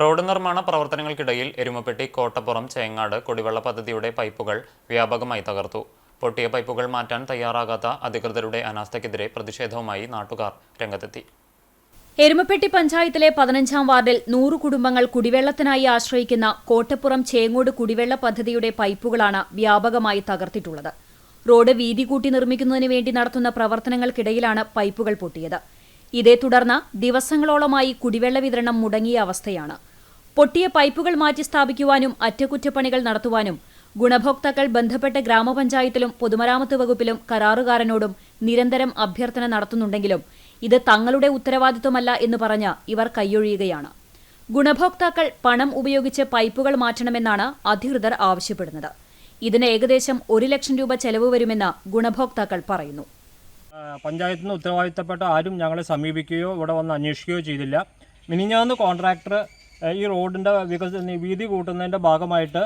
Road നിർമ്മാണ പ്രവർത്തനങ്ങൾക്കിടയിൽ എരുമപ്പെട്ടി കോട്ടപ്പുറം ചേങ്ങാട് കുടിവെള്ള പദ്ധതിയുടെ പൈപ്പുകൾ വ്യാപകമായി തകർത്തു. പൊട്ടിയ പൈപ്പുകൾ മാറ്റാൻ തയ്യാറാകാത്ത അധികൃതരുടെ അനാസ്ഥയ്ക്കെതിരെ പ്രതിഷേധവുമായി നാട്ടുകാർ രംഗത്തെത്തി. എരുമപ്പെട്ടി പഞ്ചായത്തിലെ പതിനഞ്ചാം വാർഡിൽ നൂറ് കുടുംബങ്ങൾ കുടിവെള്ളത്തിനായി ആശ്രയിക്കുന്ന കോട്ടപ്പുറം ചേങ്ങോട് കുടിവെള്ള പദ്ധതിയുടെ പൈപ്പുകളാണ് വ്യാപകമായി തകർത്തിട്ടുള്ളത്. റോഡ് വീതി കൂട്ടി നിർമ്മിക്കുന്നതിന് വേണ്ടി നടത്തുന്ന പ്രവർത്തനങ്ങൾക്കിടയിലാണ് പൈപ്പുകൾ പൊട്ടിയത്. ഇതേ തുടർന്ന് ദിവസങ്ങളോളമായി കുടിവെള്ള വിതരണം മുടങ്ങിയ അവസ്ഥയാണ്. പൊട്ടിയ പൈപ്പുകൾ മാറ്റി സ്ഥാപിക്കുവാനും അറ്റകുറ്റപ്പണികൾ നടത്തുവാനും ഗുണഭോക്താക്കൾ ബന്ധപ്പെട്ട ഗ്രാമപഞ്ചായത്തിലും പൊതുമരാമത്ത് വകുപ്പിലും കരാറുകാരനോടും നിരന്തരം അഭ്യർത്ഥന നടത്തുന്നുണ്ടെങ്കിലും ഇത് തങ്ങളുടെ ഉത്തരവാദിത്വമല്ല എന്ന് പറഞ്ഞ് ഇവർ കൈയൊഴിയുകയാണ്. ഗുണഭോക്താക്കൾ പണം ഉപയോഗിച്ച് പൈപ്പുകൾ മാറ്റണമെന്നാണ് അധികൃതർ ആവശ്യപ്പെടുന്നത്. ഇതിന് ഏകദേശം ഒരു ലക്ഷം രൂപ ചെലവ് വരുമെന്ന് ഗുണഭോക്താക്കൾ പറയുന്നു. പഞ്ചായത്തിൽ നിന്ന് ഉത്തരവാദിത്തപ്പെട്ട ആരും ഞങ്ങളെ സമീപിക്കുകയോ ഇവിടെ വന്ന് അന്വേഷിക്കുകയോ ചെയ്തില്ല. മിനിഞ്ഞാന്ന് കോൺട്രാക്ടർ ഈ റോഡിന്റെ വികസ വീതി കൂട്ടുന്നതിന്റെ ഭാഗമായിട്ട്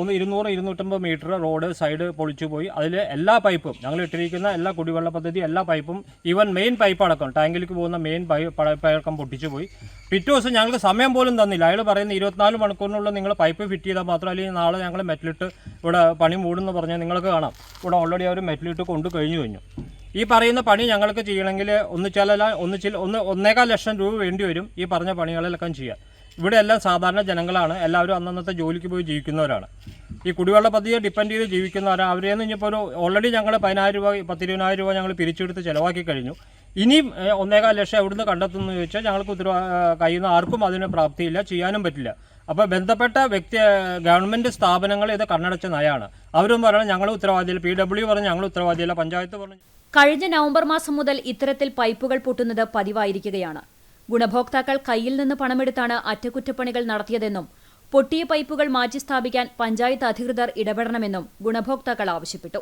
ഒന്ന് ഇരുന്നൂറ് ഇരുന്നൂറ്റമ്പത് മീറ്റർ റോഡ് സൈഡ് പൊളിച്ചു പോയി. അതിൽ എല്ലാ പൈപ്പും ഞങ്ങൾ ഇട്ടിരിക്കുന്ന എല്ലാ കുടിവെള്ള പദ്ധതി എല്ലാ പൈപ്പും ഈവൻ മെയിൻ പൈപ്പ് അടക്കം ടാങ്കിലേക്ക് പോകുന്ന മെയിൻ പൈപ്പ് അടക്കം പൊട്ടിച്ചു പോയി. പിറ്റേ ദിവസം ഞങ്ങൾക്ക് സമയം പോലും തന്നില്ല. അയാൾ പറയുന്ന ഇരുപത്തിനാല് മണിക്കൂറിനുള്ളിൽ നിങ്ങൾ പൈപ്പ് ഫിറ്റ് ചെയ്താൽ മാത്രം അല്ലെങ്കിൽ നാളെ ഞങ്ങൾ മെറ്റലിട്ട് ഇവിടെ പണി മൂടുമെന്ന് പറഞ്ഞാൽ നിങ്ങൾക്ക് കാണാം. ഇവിടെ ഓൾറെഡി അവർ മെറ്റലിട്ട് കൊണ്ട് കഴിഞ്ഞു കഴിഞ്ഞു. ഈ പറയുന്ന പണി ഞങ്ങൾക്ക് ചെയ്യണമെങ്കിൽ ഒന്നിച്ചാലല്ല ഒന്നിച്ചിൽ ഒന്ന് ഒന്നേകാൽ ലക്ഷം രൂപ വേണ്ടി വരും ഈ പറഞ്ഞ പണികളിലൊക്കെ ചെയ്യാൻ. ഇവിടെ എല്ലാം സാധാരണ ജനങ്ങളാണ്. എല്ലാവരും അന്നന്നത്തെ ജോലിക്ക് പോയി ജീവിക്കുന്നവരാണ്. ഈ കുടിവെള്ള പദ്ധതിയെ ഡിപ്പെൻഡ് ചെയ്ത് ജീവിക്കുന്നവരാണ് അവരെ നിന്ന് ഇനിയിപ്പോൾ ഒരു ഓൾറെഡി ഞങ്ങൾ പതിനായിരം രൂപ പത്തിരുപതിനായിരം രൂപ ഞങ്ങൾ പിരിച്ചെടുത്ത് ചിലവാക്കി കഴിഞ്ഞു. ഇനിയും ഒന്നേകാൽ ലക്ഷം എവിടുന്ന് കണ്ടെത്തുന്നു ചോദിച്ചാൽ ഞങ്ങൾക്ക് ഉത്തരവ കഴിയുന്ന ആർക്കും അതിന് പ്രാപ്തിയില്ല ചെയ്യാനും പറ്റില്ല. അപ്പോൾ ബന്ധപ്പെട്ട വ്യക്തി ഗവൺമെന്റ് സ്ഥാപനങ്ങൾ ഇത് കണ്ണടച്ച നയമാണ്. അവരും പറയണം ഞങ്ങൾ ഉത്തരവാദിയില്ല. പി ഡബ്ല്യു പറഞ്ഞു ഞങ്ങൾ ഉത്തരവാദിയില്ല. പഞ്ചായത്ത് പറഞ്ഞു കഴിഞ്ഞ നവംബർ മാസം മുതൽ ഇത്തരത്തിൽ പൈപ്പുകൾ പൊട്ടുന്നത് പതിവായിരിക്കുകയാണ്. ഗുണഭോക്താക്കൾ കയ്യിൽ നിന്ന് പണമെടുത്താണ് അറ്റകുറ്റപ്പണികൾ നടത്തിയതെന്നും പൊട്ടിയ പൈപ്പുകൾ മാറ്റി സ്ഥാപിക്കാൻ പഞ്ചായത്ത് അധികൃതർ ഇടപെടണമെന്നും ഗുണഭോക്താക്കൾ ആവശ്യപ്പെട്ടു.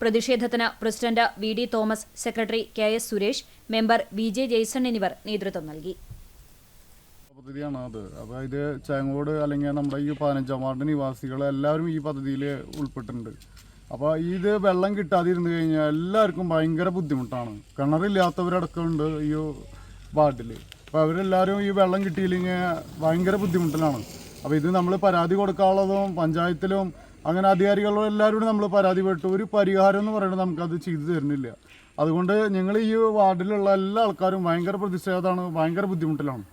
പ്രതിഷേധത്തിന് president V D Thomas secretary K S Suresh member V J Jaison എന്നിവർ നേതൃത്വം നൽകി. പദ്ധതിയാണ് അത്. അതായത് ചേങ്ങോട് അല്ലെങ്കിൽ നമ്മുടെ ഈ പതിനഞ്ചാം വാർഡ് നിവാസികൾ എല്ലാവരും ഈ പദ്ധതിയിൽ ഉൾപ്പെട്ടിട്ടുണ്ട്. അപ്പോൾ ഇത് വെള്ളം കിട്ടാതിരുന്നു കഴിഞ്ഞാൽ എല്ലാവർക്കും ഭയങ്കര ബുദ്ധിമുട്ടാണ്. കിണറില്ലാത്തവരടക്കമുണ്ട് ഈ വാർഡിൽ അപ്പോൾ അവരെല്ലാവരും ഈ വെള്ളം കിട്ടിയില്ലെങ്കിൽ ഭയങ്കര ബുദ്ധിമുട്ടിലാണ്. അപ്പോൾ ഇത് നമ്മൾ പരാതി കൊടുക്കാനുള്ളതും പഞ്ചായത്തിലും അങ്ങനെ അധികാരികളും എല്ലാവരോടും നമ്മൾ പരാതിപ്പെട്ടു ഒരു പരിഹാരം എന്ന് പറയുന്നത് നമുക്കത് ചെയ്തു തരുന്നില്ല. അതുകൊണ്ട് ഞങ്ങൾ ഈ വാർഡിലുള്ള എല്ലാ ആൾക്കാരും ഭയങ്കര പ്രതിഷേധമാണ് ഭയങ്കര ബുദ്ധിമുട്ടിലാണ്.